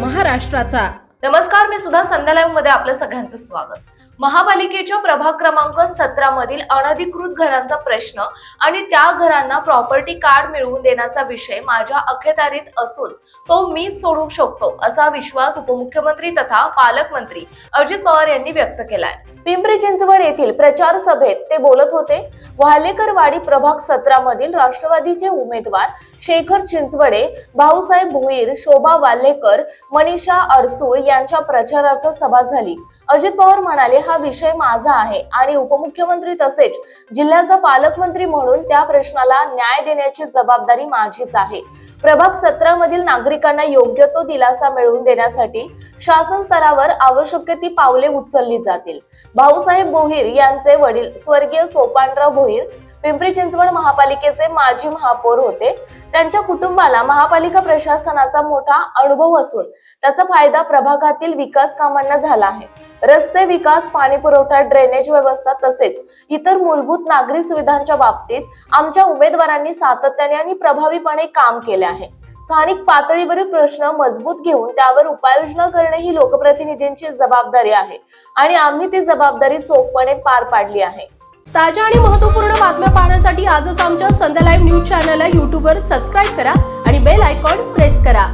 महाराष्ट्राचा. नमस्कार मी सुद्धा संध्या लाईव्हमध्ये आपलं सगळ्यांचं स्वागत. महापालिकेच्या प्रभाग क्रमांक सतरा मधील अनधिकृत घरांचा प्रश्न आणि त्या घरांना प्रॉपर्टी कार्ड मिळवून देण्याचा विषय माझ्या अखत्यारीत असून तो मीच सोडवू शकतो असा विश्वास उपमुख्यमंत्री तथा पालकमंत्री अजित पवार यांनी व्यक्त केलाय. पिंपरी चिंचवड येथील प्रचार सभेत ते बोलत होते वालेकरवाडी प्रभाग सतरा मधील राष्ट्रवादीचे उमेदवार शेखर चिंचवडे भाऊसाहेब भोईर शोभा वाल्हेकर मनीषा अडसूळ यांच्या प्रचारार्थ सभा झाली. अजित पवार म्हणाले हा विषय माझा आहे आणि उपमुख्यमंत्री तसेच जिल्ह्याचा पालकमंत्री म्हणून त्या प्रश्नाला न्याय देण्याची जबाबदारी माझीच आहे. प्रभाग सत्रामधील नागरिकांना योग्य तो दिलासा मिळवून देण्यासाठी शासन स्तरावर आवश्यक ती पावले उचलली जातील. भाऊसाहेब भोईर यांचे वडील स्वर्गीय सोपानराव भोईर पिंपरी चिंचवड महापालिकेचे माजी महापौर होते. त्यांच्या कुटुंबाला महापालिका प्रशासनाचा मोठा अनुभव असून त्याचा फायदा प्रभागातील विकास कामांना झाला आहे. रस्ते विकास पाणी पुरवठा ड्रेनेज व्यवस्था तसेच इतर मूलभूत नागरी सुविधांच्या बाबतीत आमच्या उमेदवारांनी सातत्याने आणि प्रभावीपणे काम केले आहे. स्थानिक पातळीवरील प्रश्न मजबूत घेऊन त्यावर उपाययोजना करणे ही लोकप्रतिनिधींची जबाबदारी आहे. आणि आम्ही ती जबाबदारी चोखपणे पार पाडली आहे. ताज्या आणि महत्त्वपूर्ण बातम्या पाहण्यासाठी आजच आमच्या संध्या लाईव्ह न्यूज चॅनलला यूट्यूबवर सबस्क्राईब करा आणि बेल आयकॉन प्रेस करा.